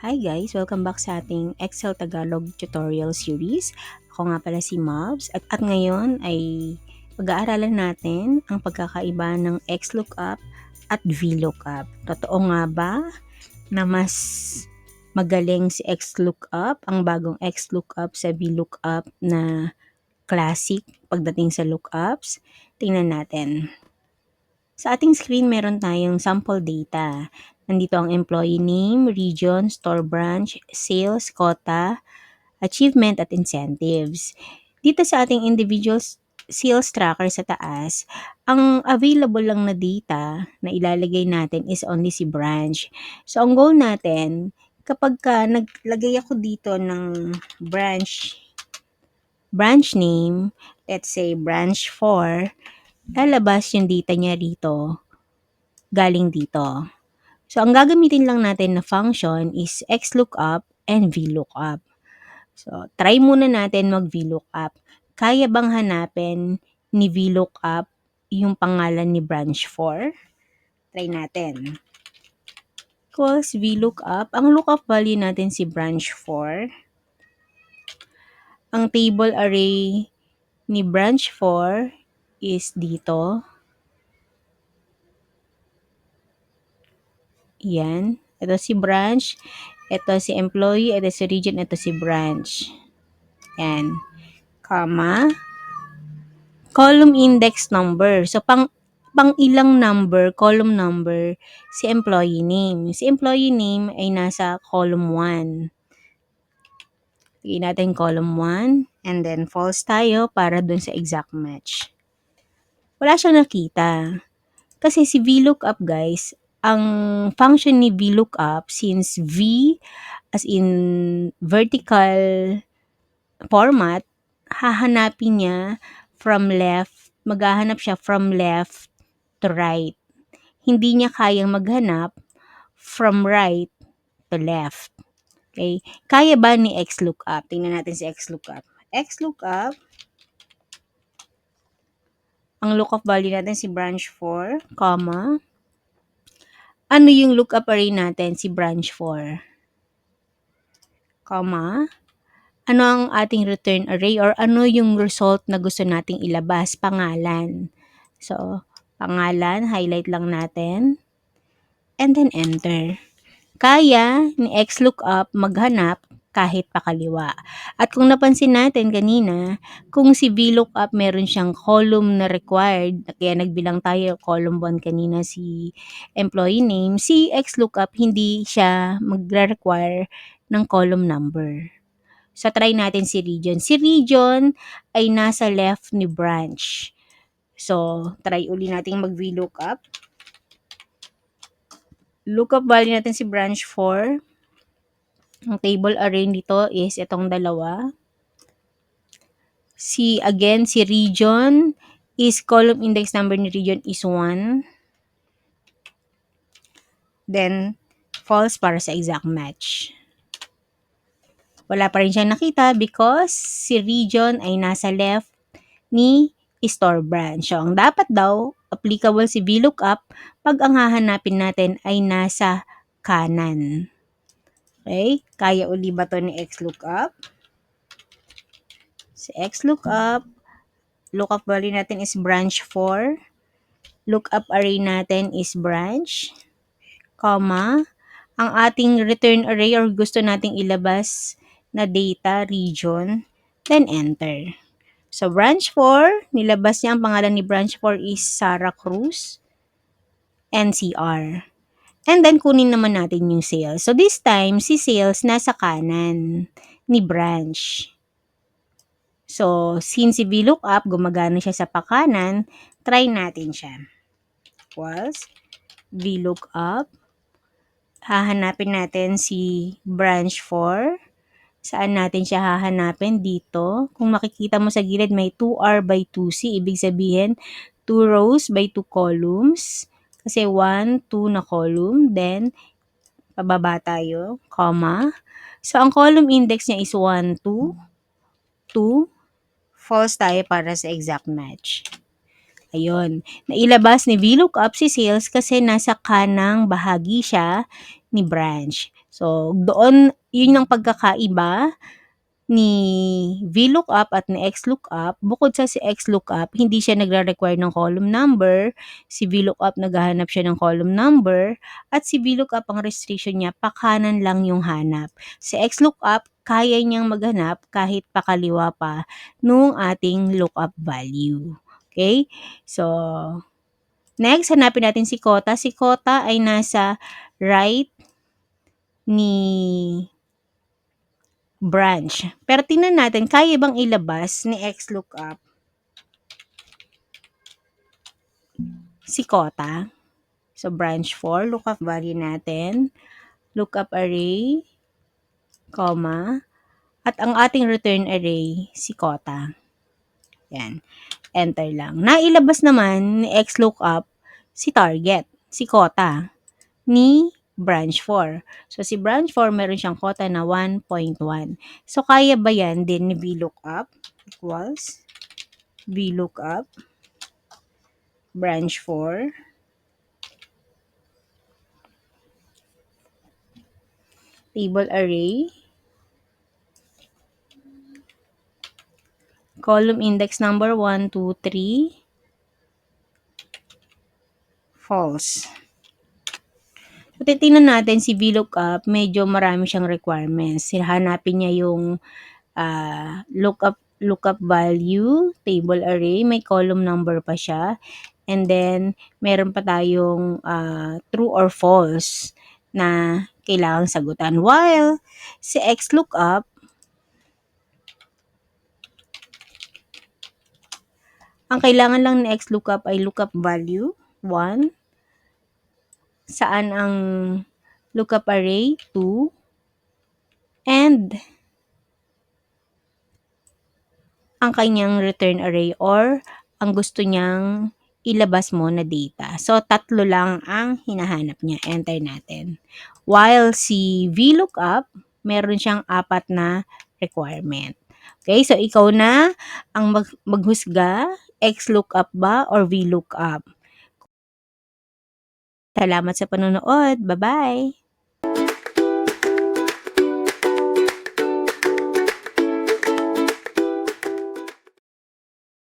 Hi guys! Welcome back sa ating Excel Tagalog tutorial series. Ako nga pala si Mobs at, at ngayon ay pag-aaralan natin ang pagkakaiba ng XLOOKUP at VLOOKUP. Totoo nga ba na mas magaling si XLOOKUP, ang bagong XLOOKUP sa VLOOKUP na classic pagdating sa lookups? Tingnan natin. Sa ating screen, meron tayong sample data. Nandito ang employee name, region, store branch, sales, quota, achievement, at incentives. Dito sa ating individual sales tracker sa taas, ang available lang na data na ilalagay natin is only si branch. So, ang goal natin, kapag ka naglagay ako dito ng branch, branch name, let's say branch 4, lalabas yung data niya rito galing dito. So, ang gagamitin lang natin na function is xlookup and vlookup. So, try muna natin mag vlookup. Kaya bang hanapin ni vlookup yung pangalan ni branch 4? Try natin. Equals vlookup. Ang lookup value natin si branch 4. Ang table array ni branch 4 is dito. Yan. Ito si branch. Ito si employee. Ito si region. Ito si branch. Yan. Comma. Column index number. So, pang, pang ilang number, column number, si employee name. Si employee name ay nasa column 1. Lagyan natin column 1. And then, false tayo para dun sa exact match. Wala siyang nakita. Kasi si VLOOKUP guys, ang function ni VLOOKUP since V as in vertical format, hahanapin niya from left, maghahanap siya from left to right. Hindi niya kayang maghanap from right to left. Okay? Kaya ba ni XLOOKUP? Tingnan natin si XLOOKUP. XLOOKUP, ang lookup value natin si branch 4, comma, ano yung lookup array natin si branch 4? Comma, ano ang ating return array or ano yung result na gusto nating ilabas? Pangalan. So, pangalan, highlight lang natin. And then enter. Kaya ni XLOOKUP maghanap kahit pakaliwa. At kung napansin natin kanina, kung si VLOOKUP meron siyang column na required, kaya nagbilang tayo column 1 kanina si employee name, si XLOOKUP hindi siya magre-require ng column number. So, try natin si region. Si region ay nasa left ni branch. So, try uli natin mag-VLOOKUP. Lookup value natin si branch 4. Ang table array nito is itong dalawa. Si, again, si region is column index number ni region is 1. Then, false para sa exact match. Wala pa rin siyang nakita because si region ay nasa left ni store branch. So, ang dapat daw, applicable si VLOOKUP pag ang hahanapin natin ay nasa kanan. Okay? Kaya uli ba to ni XLOOKUP? Si XLOOKUP, lookup value natin is branch 4. Lookup array natin is branch, comma, ang ating return array or gusto nating ilabas na data region, then enter. So, branch 4, nilabas niya ang pangalan ni branch 4 is Sarah Cruz, NCR. And then, kunin naman natin yung sales. So, this time, si sales nasa kanan ni branch. So, since si VLOOKUP, gumagana siya sa pakanan, try natin siya. Equals VLOOKUP. Hahanapin natin si branch 4. Saan natin siya hahanapin? Dito. Kung makikita mo sa gilid, may 2R by 2C. Ibig sabihin, 2 rows by 2 columns. Kasi 1, 2 na column. Then, pababa tayo, comma. So, ang column index niya is 1, 2, 2. False tayo para sa exact match. Ayun. Nailabas ni VLOOKUP si sales kasi nasa kanang bahagi siya ni branch. So, doon, yun ang pagkakaiba ni VLOOKUP at ni XLOOKUP. Bukod sa si XLOOKUP, hindi siya nagre-require ng column number. Si VLOOKUP, naghahanap siya ng column number. At si VLOOKUP, ang restriction niya, pakanan lang yung hanap. Si XLOOKUP, kaya niyang maghanap kahit pakaliwa pa nung ating lookup value. Okay? So, next, hanapin natin si Kota. Si Kota ay nasa right ni branch. Pero tingnan natin, kaya bang ilabas ni XLOOKUP si Kota? So, branch 4, lookup value natin, lookup array, comma, at ang ating return array, si Kota. Yan. Enter lang. Nailabas naman ni XLOOKUP si target, si Kota, ni branch 4. So, si branch 4, meron siyang kota na 1.1. So, kaya ba yan din ni VLOOKUP equals VLOOKUP branch 4 table array column index number 1, 2, 3 false. So, titingnan natin si VLOOKUP, medyo marami siyang requirements. Hanapin niya yung uh, lookup, lookup value, table array, may column number pa siya. And then, meron pa tayong uh, true or false na kailangang sagutan. While si XLOOKUP, ang kailangan lang ni XLOOKUP ay lookup value, 1, saan ang lookup array, 2, and ang kanyang return array or ang gusto niyang ilabas mo na data. So, tatlo lang ang hinahanap niya. Enter natin. While si VLOOKUP, meron siyang apat na requirement. Okay, so ikaw na ang mag maghusga, XLOOKUP ba or VLOOKUP? Salamat sa panonood. Bye-bye!